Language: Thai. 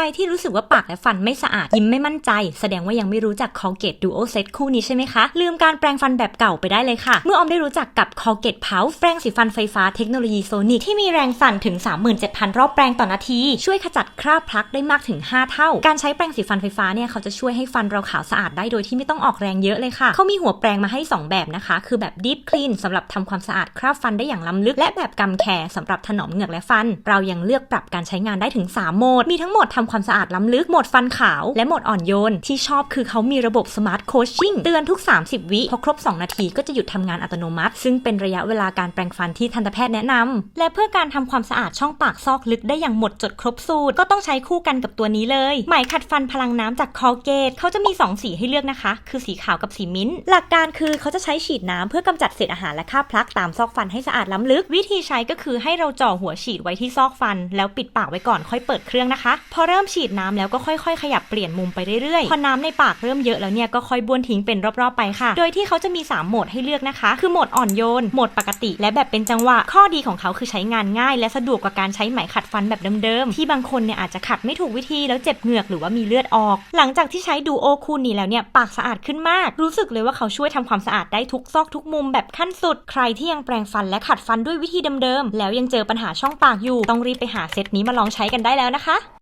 รที่รู้สึกว่าปากและฟันไม่สะอาด ยิ้มไม่มั่นใจ แสดงว่ายังไม่รู้จัก Colgate Duo Set คู่นี้ใช่ไหมคะ ลืมการแปรงฟันแบบเก่าไปได้เลยค่ะ เมื่อออมได้รู้จักกับ Colgate Pulse แปรงสีฟันไฟฟ้าเทคโนโลยีโซนิกที่มีแรงสั่นถึง 37,000 รอบแปรงต่อนาที ช่วยขจัดคราบพลักได้มากถึง 5 เท่า การใช้แปรงสีฟันไฟฟ้าเนี่ยเขาจะช่วยให้ฟันเราขาวสะอาดได้โดยที่ไม่ต้องออกแรงเยอะเลยค่ะ เขามีหัวแปรงมาให้ 2 แบบนะคะ คือแบบ Deep Clean สำหรับทำความสะอาดคราบฟันได้อย่างล้ำลึก และแบบกำแคร์สำหรับถนอมเหงือกและฟัน เรายังเลือกปรับการใช้งานได้ถึง 3 โหมด มีทั้งโหมดทำความสะอาดล้ำลึกโหมดฟันขาว และโหมดอ่อนโยน ที่ชอบคือเขามีระบบ Smart Coaching เตือนทุก 30 วิพอครบ 2 นาทีก็จะหยุดทำงานอัตโนมัติ ซึ่งเป็นระยะเวลาการแปรงฟันที่ทันตแพทย์แนะนำและเพื่อการทำความสะอาดช่องปากซอกลึกได้อย่างหมดจดครบสูตรก็ต้องใช้คู่กันกับตัวนี้เลยไหมขัดฟันพลังน้ำจาก Colgate เขาจะมี 2 สีให้เลือกนะคะ คือสีขาวกับสีมิ้นท์หลักการคือเขาจะใช้ฉีดน้ำเพื่อกำจัดเศษอาหารและคราบพลักตามซอกฟันให้สะอาดล้ำลึก วิธีใช้ก็คือให้เราจ่อหัวฉีดไว้ที่ซอกฟัน แล้วปิดปากไว้ก่อนค่อยเปิดเครื่องนะคะพอเริ่มฉีดน้ำแล้วก็ค่อยๆ ขยับเปลี่ยนมุมไปเรื่อยๆ พอน้ำในปากเริ่มเยอะแล้วเนี่ยก็ค่อยบ้วนทิ้งเป็นรอบๆไปค่ะ โดยที่เขาจะมี 3 โหมดให้เลือกนะคะ คือโหมดอ่อนโยน โหมดปกติ และแบบเป็นจังหวะ ข้อดีของเขาคือใช้งานง่าย และสะดวกกว่าการใช้ไหมขัดฟันแบบเดิมๆ ที่บางคนเนี่ยอาจจะขัดไม่ถูกวิธีแล้วเจ็บเหงือกหรือว่ามีเลือดออก หลังจากที่ใช้ดูโอคูนี้แล้วเนี่ยปากสะอาดขึ้นมาก รู้สึกเลยว่าเขาช่วยทำความสะอาดได้ทุกซอกทุกมุมแบบขั้นสุด ใครที่ยังแปรงฟันและขัดฟันด้วยวิธีเดิมๆ แล้วยังเจอปัญหาช่องปากอยู่ ต้องรีบไปหาเซตนี้มาลองใช้กันได้แล้วนะคะ